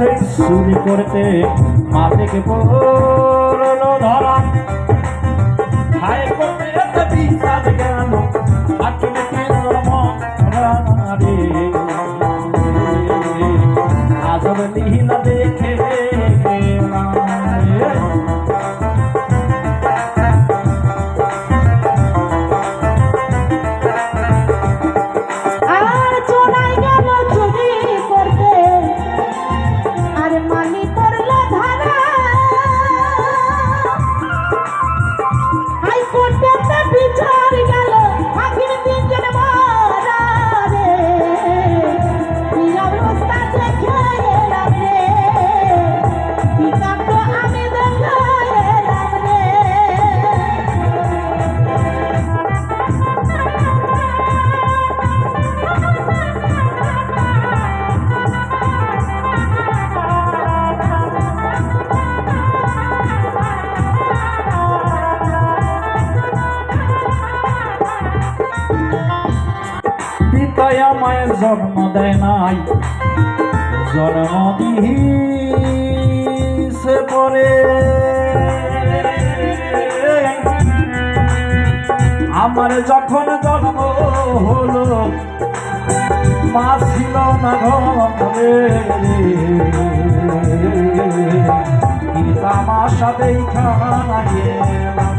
গেছে চুরি করতে কে থেকে আমার যখন জন্ম হলো মা ছিল না ঘরে তামাশা দেখা গেলাম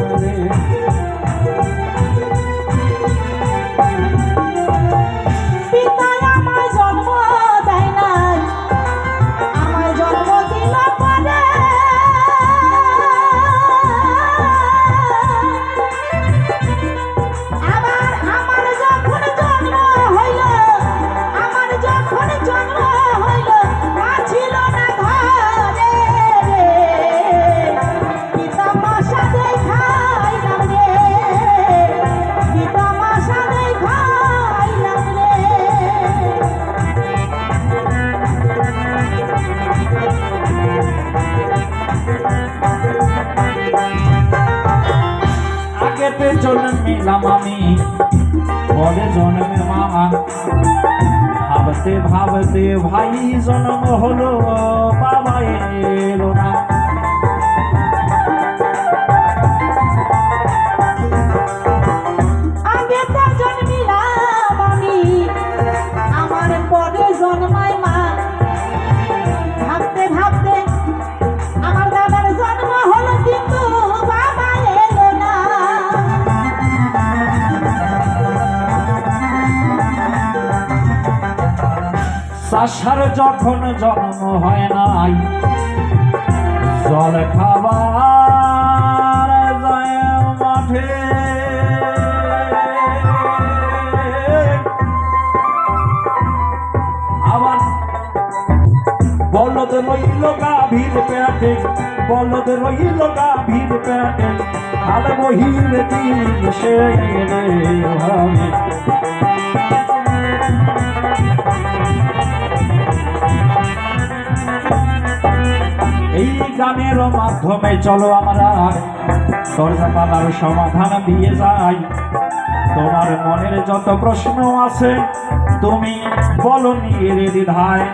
আমি পরে জন্মে মা ভাবতে ভাবতে ভাই জন্ম হলো বাবা এলো না চাষার যখন জন্ম হয় নাই, জল খাবার মাঠে। আবার বলদ রইল গাভীর পেটে, বলদ রইল গাভীর পেটে আর বহির দিন সে গানের মাধ্যমে চলো আমরা। দরজাপালার সমাধান দিয়ে যাই। তোমার মনের যত প্রশ্ন আছে, তুমি বলো নিয়ে দ্বিধায়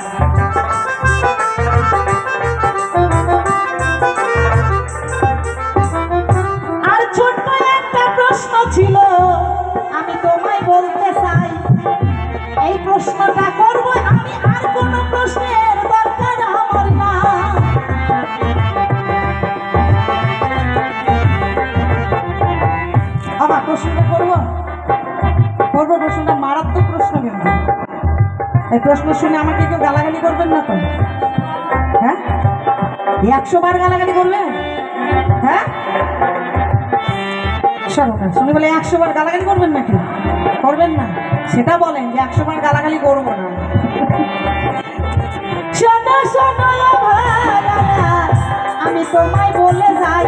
প্রশ্নটা করব? করব প্রশ্নটা মারাত্মক প্রশ্ন কিন্তু এই প্রশ্ন শুনে আমাকে কেউ গালাগালি করবেন না তো? হ্যাঁ? একশো বার গালাগালি করবেন হ্যাঁ? না, শুনে বলে একশো বার গালাগালি করবেন নাকি? করবেন না। সেটা বলেন যে একশো বার গালাগালি করব না। আমি তোমায় বলে যাই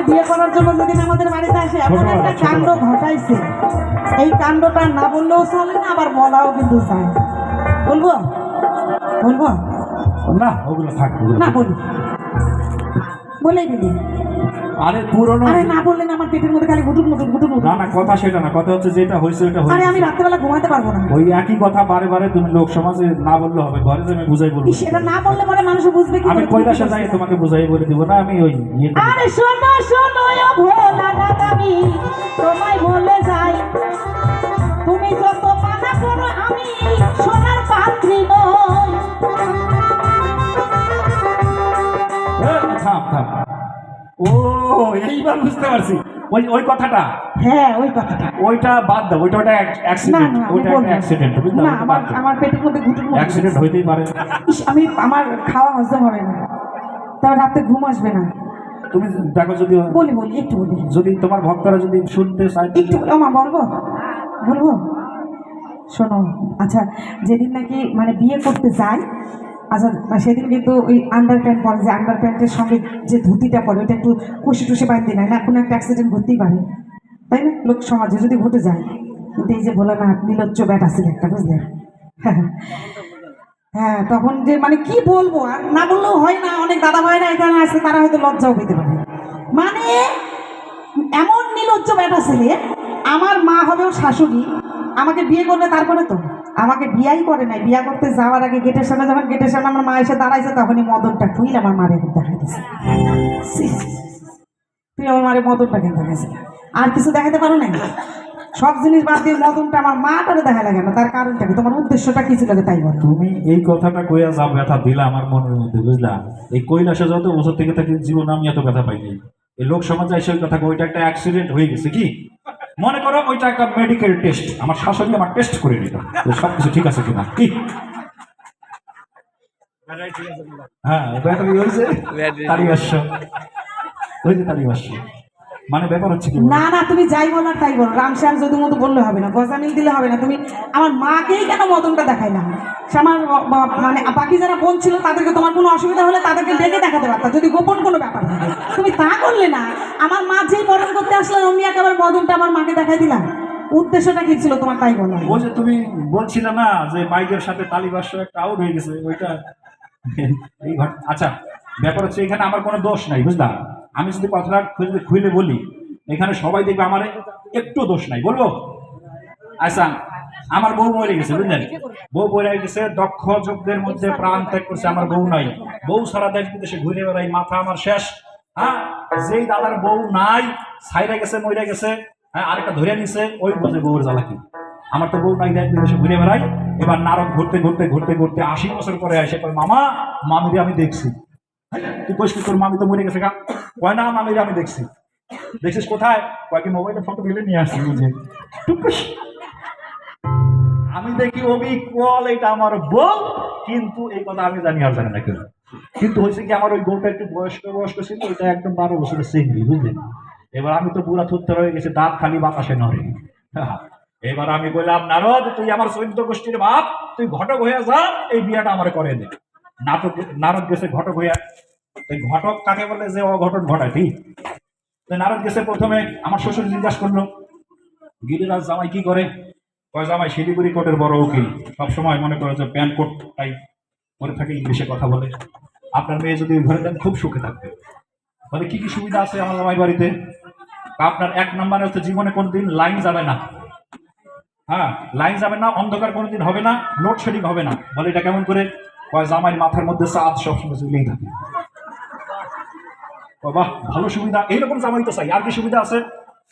আমাকে বিয়ে করার জন্য যদি আমাদের বাড়িতে আসে এমন একটা কাণ্ড ঘটাইছে। এই কাণ্ডটা না বললেও চলে না আবার বলাও কিন্তু চায় বলব? বলব? না ওগুলো থাক ওগুলো না বলি। বলেই দিলি। আরে পুরনো আরে না বললে না আমার পেটের মধ্যে খালি গুটুর মুটুর গুটুর মুটুর না না কথা সেটা না কথা হচ্ছে যেটা হয়েছে ওটা আরে আমি রাত্রেবেলা ঘুমাতে পারব না। ওই একই কথা বারে বারে তুমি লোক সমাজে না বললে হবে ঘরে যে আমি বুঝাই বলব। সেটা না বললে পরে মানুষ বুঝবে কি আমি? কৈলাসে যাই তোমাকে বুঝাই বলে দিব না আমি ওই ইয়ে। আরে শোনো শোনো ও ভোলা রাত আমি তোমায় বলে যাই। তুমি যত মানা করো আমি সোনার পাত্রী নই। থাম থাম। ও এইবার বুঝতে পারছি। ওই ওই কথাটা। হ্যাঁ ওই কথাটা। ওইটা বাদ দাও ওইটা ওটা অ্যাক্সিডেন্ট ওইটা একটা অ্যাক্সিডেন্ট বুঝলে না আমার আমার পেটের মধ্যে মুটুর অ্যাক্সিডেন্ট হইতেই পারে। আমি আমার খাওয়া হজম হবে না। তবে রাতে ঘুম আসবে না। তুমি দেখো যদি বলি বলি একটু বলি। যদি তোমার ভক্তরা যদি শুনতে চায় একটু মা বলব? বলব? শোনো আচ্ছা যেদিন নাকি মানে বিয়ে করতে যায় আচ্ছা সেদিন কিন্তু ওই আন্ডার প্যান্ট পরে যে আন্ডার প্যান্টের সঙ্গে যে ধুতিটা পরে ওটা একটু কুশি টুসি বাঁধতে নেয় না, কোনো একটা অ্যাক্সিডেন্ট ঘটতেই পারে। তাই না? লোক সমাজে যদি ঘটে যায়, কিন্তু এই যে বলে না, নীলজ্জ ব্যাট আছে একটা, বুঝলে? হ্যাঁ তখন যে মানে কি বলব, আর না বললেও হয় না, অনেক দাদা ভাইরা এখানে আছে তারা হয়তো লজ্জাও পেতে পারে। মানে এমন নির্লজ্জ ব্যাটা ছেলে আমার মা হবেও শাশুড়ি, আমাকে বিয়ে করবে তারপরে তো? আমাকে বিয়াই করে নাই। বিয়া করতে যাওয়ার আগে গেটের সামনে যখন গেটের সামনে আমার মা এসে দাঁড়াইছে, তখনই মদনটা ঠুইল আমার মারে দেখা দিছে। তুই আমার মারে মদনটা কেন দেখাইছে আর কিছু দেখাতে পারো না সব জিনিস বাদ দিয়ে মদনটা আমার মাটারে দেখা লাগে না, তার কারণটা কি? তোমার উদ্দেশ্যটা কি ছিল তাই বলো? তুমি এই কথাটা কইয়া যা ব্যথা দিলা আমার মনের মধ্যে, বুঝলা? এই কৈলাসে যত বছর থেকে থাকি, জীবন আমি এত ব্যথা পাইনি। এই লোক সমাজে এসে কথা ওইটা একটা অ্যাক্সিডেন্ট হয়ে গেছে কি? মনে করো ওইটা একটা মেডিকেল টেস্ট আমার শাশুড়ি আমার টেস্ট করে নিল। সব কিছু ঠিক আছে কিনা? কি? হ্যাঁ ব্যাটারি হয়েছে। তারি ওই হয়েছে তারি আসছো মানে ব্যাপার হচ্ছে কি না না তুমি যাই বলার তাই বলো। রামশ্যাম যদি মতো বললে হবে না গজামিল দিলে হবে না। তুমি আমার মাকেই কেন মদনটা দেখাইলাম সে আমার মানে বাকি যারা বোন ছিল তাদেরকে তোমার কোনো অসুবিধা হলে তাদেরকে ডেকে দেখাতে পারতাম যদি গোপন কোনো ব্যাপার থাকে। তুমি তা করলে না। আমার মা যেই বরণ করতে আসলেন অমনি একেবারে মদনটা আমার মাকে দেখাই দিলাম উদ্দেশ্যটা কি ছিল তোমার তাই বলো। ওই যে তুমি বলছিলে না যে বাইকের সাথে তালিবাস্য একটা আউট হয়ে গেছে ওইটা এই আচ্ছা ব্যাপার হচ্ছে এখানে আমার কোনো দোষ নাই বুঝলাম আমি যদি কথাটা খুঁজে খুলে বলি, এখানে সবাই দেখবে আমার একটু দোষ নাই। বলব? আচ্ছা আমার বউ মরে গেছে, বুঝলেন? বউ মরে গেছে, দক্ষ যজ্ঞের মধ্যে প্রাণ ত্যাগ করছে, আমার বউ নাই। বউ সারা দেশ বিদেশে ঘুরে বেড়াই মাথা আমার শেষ। হ্যাঁ? যেই দাদার বউ নাই, ছাইরা গেছে মরে গেছে হ্যাঁ আরেকটা ধরে নিছে, ওই বোঝে বউর জ্বালা কি? আমার তো বউ নাই, দেশ বিদেশে ঘুরে বেড়াই এবার নারক ঘুরতে ঘুরতে ঘুরতে ঘুরতে আশি বছর পরে আসে মামা, মামিরে আমি দেখছি। তুই কইস তোর মামি তো মরে গেছে কয়, না মামিরে আমি দেখছি। দেখছিস কোথায়? কয়েক মোবাইলে ফটো তুলে নিয়ে আসছি বুঝে। আমি দেখি অবি কল, এটা আমার বউ, কিন্তু এই কথা আমি জানি আর জানি না কেউ কিন্তু হয়েছে কি আমার ওই বউটা একটু বয়স্ক বয়স্ক ছিল, ওইটা একদম বারো বছরের সিঙ্গি বুঝলেন এবার আমি তো পুরা থুত্তর হয়ে গেছে, দাঁত খালি বাতাসে নড়ে। এবার আমি বললাম নারদ, তুই আমার চৈদ্য গোষ্ঠীর বাপ, তুই ঘটক হয়ে যা, এই বিয়াটা আমার করে দে। নাটক, নারদ গেছে ঘটক হইয়া ঘটক কাকে বলে যে অঘটন ঘটায়, ঠিক? নারদ গেছে প্রথমে আমার শ্বশুর জিজ্ঞাসা করল, গিরিরাজ জামাই কি করে? কয়, জামাই, শিলিগুড়ি কোর্টের বড় উকিল। সবসময় মনে করে যে প্যান্ট কোট টাই পরে থাকে, ইংলিশে কথা বলে। আপনার মেয়ে যদি ঘরে দেন, খুব সুখে থাকবে। বলে, কি কি সুবিধা আছে আমার জামাই বাড়িতে? আপনার এক নম্বরে হচ্ছে জীবনে কোনোদিন লাইন যাবে না। হ্যাঁ লাইন যাবে না, অন্ধকার কোনোদিন হবে না লোডশেডিং হবে না। বলে, এটা কেমন করে? কয় জামাইয়ের মাথার মধ্যে চাঁদ সবসময় চলেই থাকে। বাহ ভালো সুবিধা। এইরকম জামাই তো চাই। আর কি সুবিধা আছে?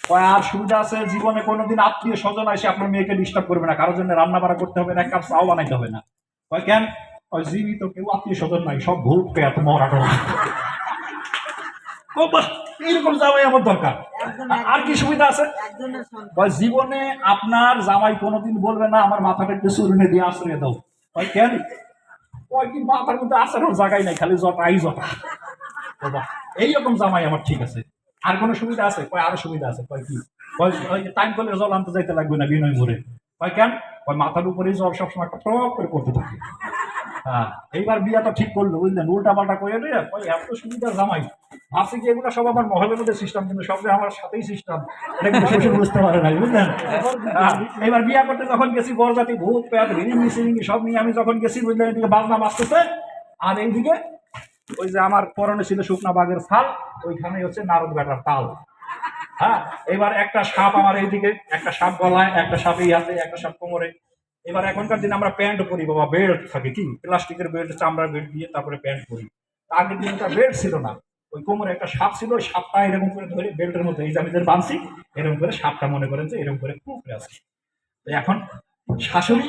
কয় আর সুবিধা আছে জীবনে কোনোদিন আত্মীয় স্বজন এসে আপনার মেয়েকে ডিস্টার্ব করবে না। কারোর জন্য রান্না বাড়া করতে হবে না এক কাপ চাও বানাইতে হবে না। কয় কেন? কয় জীবিত কেউ আত্মীয় স্বজন নাই সব ভূত পেয়ে এত মরা এইরকম জামাই আমার দরকার। আর- কি সুবিধা আছে? জীবনে আপনার জামাই কোনোদিন বলবে না আমার মাথাটা একটু চুরুনে দিয়ে আশ্রয় দাও। কেন? কয় কি মাথার মধ্যে আসার জায়গায় নাই খালি জটাই জটা। বাবা, এইরকম জামাই আমার ঠিক আছে। আর কোনো সুবিধা আছে? কয় আরও সুবিধা আছে। কয় কি? টাইম করলে জল আনতে যাইতে লাগবে না বিনয় ভরে কয় কেন? কয় মাথার উপরে জল সবসময় টপ করে করতে থাকে। হ্যাঁ এইবার বিয়া তো ঠিক করল বুঝলেন উল্টা পাল্টা করে রে ওই এত সুবিধা জামাই। ভাবছি কি এগুলো সব আমার মহলের মধ্যে সিস্টেম কিন্তু সব যে আমার সাথেই সিস্টেম শ্বশুর বুঝতে পারে না বুঝলেন? হ্যাঁ, এবার বিয়া করতে যখন গেছি বরজাতি ভূত প্যাট রিমিং সিরিং সব নিয়ে আমি যখন গেছি বুঝলেন এদিকে বাজনা বাজতেছে আর এইদিকে ওই যে আমার পরনে ছিল শুকনা বাঘের ছাল ওইখানে হচ্ছে নারদ বেটার তাল। হ্যাঁ এবার একটা সাপ আমার এইদিকে একটা সাপ গলায় একটা সাপ এই হাতে একটা সাপ কোমরে। এবার এখনকার দিনে আমরা প্যান্ট পরি বাবা বেল্ট থাকে, কি? প্লাস্টিকের বেল্ট চামড়ার বেল্ট দিয়ে তারপরে প্যান্ট পরি আগের দিনে তার বেল্ট ছিল না। ওই কোমরে একটা সাপ ছিল, ওই সাপটা এরকম করে ধরে বেল্টের মধ্যে, এই যে আমি যে বানছি, এরকম করে সাপটা মনে করেন যে এরকম করে কুকরে আছে। তো এখন শাশুড়ি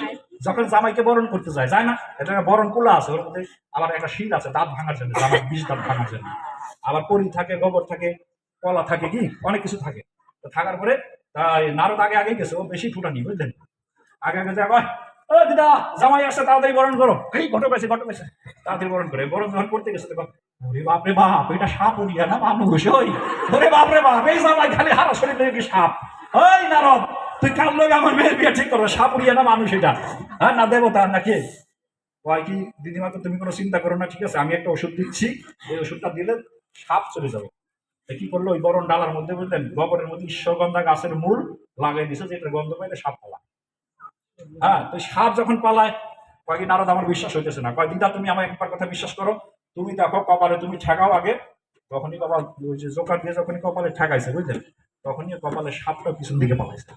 যখন জামাইকে বরণ করতে যায় যায় না? এটা একটা বরণ কুলা আছে, ওর মধ্যে আবার একটা শিল আছে, দাঁত ভাঙার জন্য জামাই বিষ দাঁত ভাঙার জন্য। আবার পরি থাকে, গোবর থাকে, কলা থাকে, কি? অনেক কিছু থাকে। তো থাকার পরে তাই নারদ আগে আগে গেছে, ও বেশি ফুটানি, বুঝলেন? আগে আগে যায় ও দিদা, জামাই আসছে, তাড়াতাড়ি বরণ করো। এই, ঘটক আছে ঘটক আছে তাড়াতাড়ি বরণ করে, বরণ যখন করতে গেছে তখন, ওরে বাপরে বাপ, এটা সাপ উড়িয়া না মানুষ, ওই। ওরে বাপরে বাপ, এই জামাই খালি হারা শরীরে কি সাপ? ওই নারদ, তুই কার লোক আমার মেয়ের বিয়ে ঠিক করো সাপ উড়িয়া না মানুষ এটা? হ্যাঁ না দেবতা নাকি কয় কি, দিদিমা, তো তুমি কোনো চিন্তা করো না, ঠিক আছে, আমি একটা ওষুধ দিচ্ছি, এই ওষুধটা দিলে সাপ চলে যাবে। কি করল? ওই বরণ ডালার মধ্যে বুঝলেন? গোবরের মধ্যে ঈশ্বরগন্ধা গাছের মূল লাগাই দিছে, যে এটা গন্ধ পাইলে সাপ পালা। হ্যাঁ তো সাপ যখন পালায়, কয়েকদিন নারদ আমার বিশ্বাস হইতেছে না। কয়, দিদা, তুমি আমার একবার কথা বিশ্বাস করো। তুমি দেখো কপালে তুমি ঠেকাও আগে। তখনই কপাল ওই যে জোকার দিয়ে যখনই কপালে ঠেকাইছে, বুঝলেন? তখনই কপালে সাপটা পিছন দিকে পালাইছে।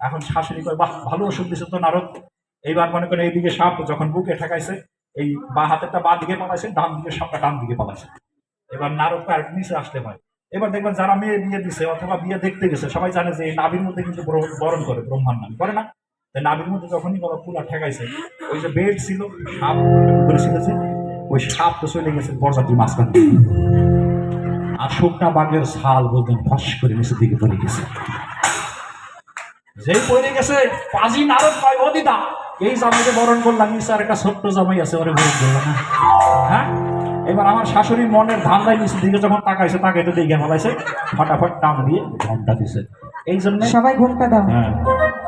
এখন শাশুড়ি কয়, বাহ, ভালো ওষুধ দিছে তো নারদ। এইবার মনে করেন এইদিকে সাপ যখন বুকে ঠেকাইছে, এই বা হাতেরটা বা দিকে পালাইছে, ডান দিকে সাপটা ডান দিকে পালাইছে। এবার নারদ আর নিচে আসতে হয়। এবার দেখবেন যারা মেয়ে বিয়ে দিছে অথবা বিয়ে দেখতে গেছে, সবাই জানে যে এই নাভির মধ্যে কিন্তু বরণ করে, ব্রহ্মার নাম। করে না? তাই নাভির মধ্যে যখনই বাবা পুলা ঠেকাইছে ওই যে বেড ছিল সাপ করেছিল যে ওই সাপ তো চলে গেছে বরজাতি মাঝখান দিয়ে। আর শুকনা বাঘের ছাল বলতেন ফস করে নিচের দিকে পড়ে গেছে। যেই পড়ে গেছে পাজি নারদ পায় দিদা এই জামাইকে বরণ করলাম নিচে আর একটা ছোট্ট জামাই আছে ওরে বরণ করল না হ্যাঁ? এবার আমার শাশুড়ি মনের ধান্দায় নিচের দিকে যখন তাকাইছে তাকাইতে দিকে ফলাইছে ফটাফট টান দিয়ে ঘণ্টা দিছে। এই জন্য সবাই ঘণ্টা দাও। হ্যাঁ।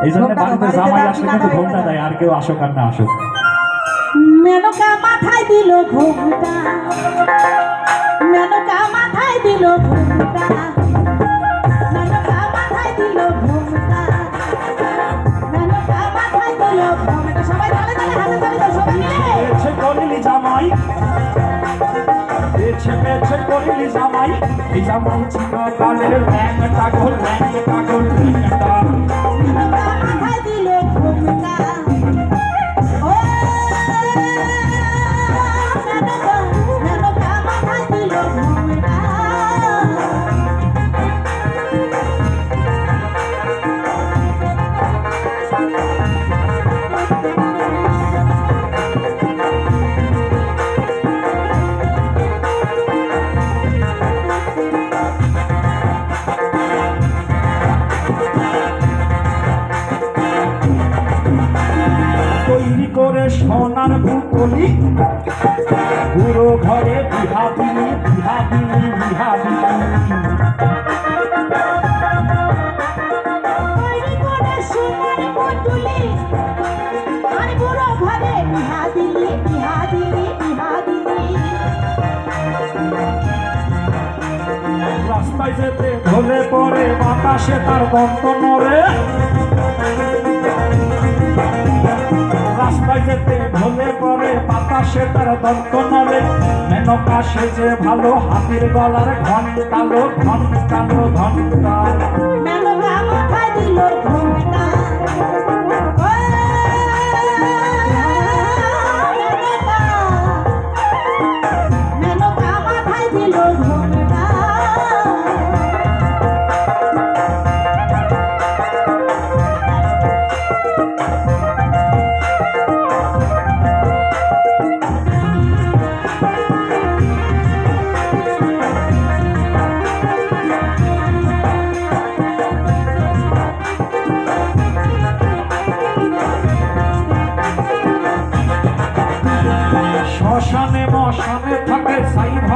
এই জন্য বাড়িতে জামাই আসলে কিন্তু এটা দেয় আর কেউ আসুক আর না আসুক। মেনকা মাথায় দিল ঘুমটা। মেনকা মাথায় দিল ঘুমটা। মেনকা মাথায় দিল ঘুমটা। মেনকা মাথায় দিল ঘুমটা। সবাই তালে তালে হাতে তালে দাও সবাই মিলে। করিলি জামাই। পেছে পেছে করিলি জামাই। এই জামাই কালের ল্যাংটা গোল ল্যাংটা গোল বিহা দিলি রাস্তায় যেতে ঢলে পড়ে বাতাসে তার দন্ত নড়ে। যেতে ভোলে পরে বাতাসে তার দন্ত নড়ে মেনকা সেজে ভালো, হাতির গলার ঘন কালো ঘন কালো। মেনকা মাথায় দিল ঘুমটা।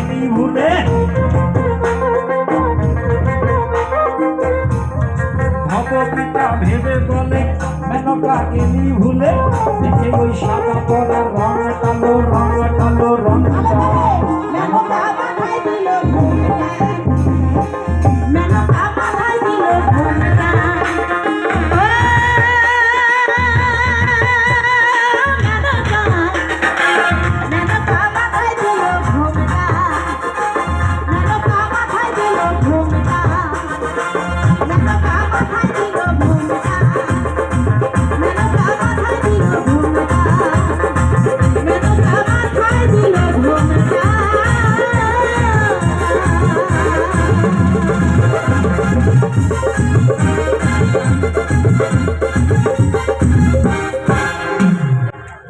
যাইনি ভুলে ভগবিতা ভেবে বলে মেনকাকেনি ভুলে। দেখে ওই সাদা পরা রং কালো রং কালো রং মেনকা বানাই দিল ভুলে।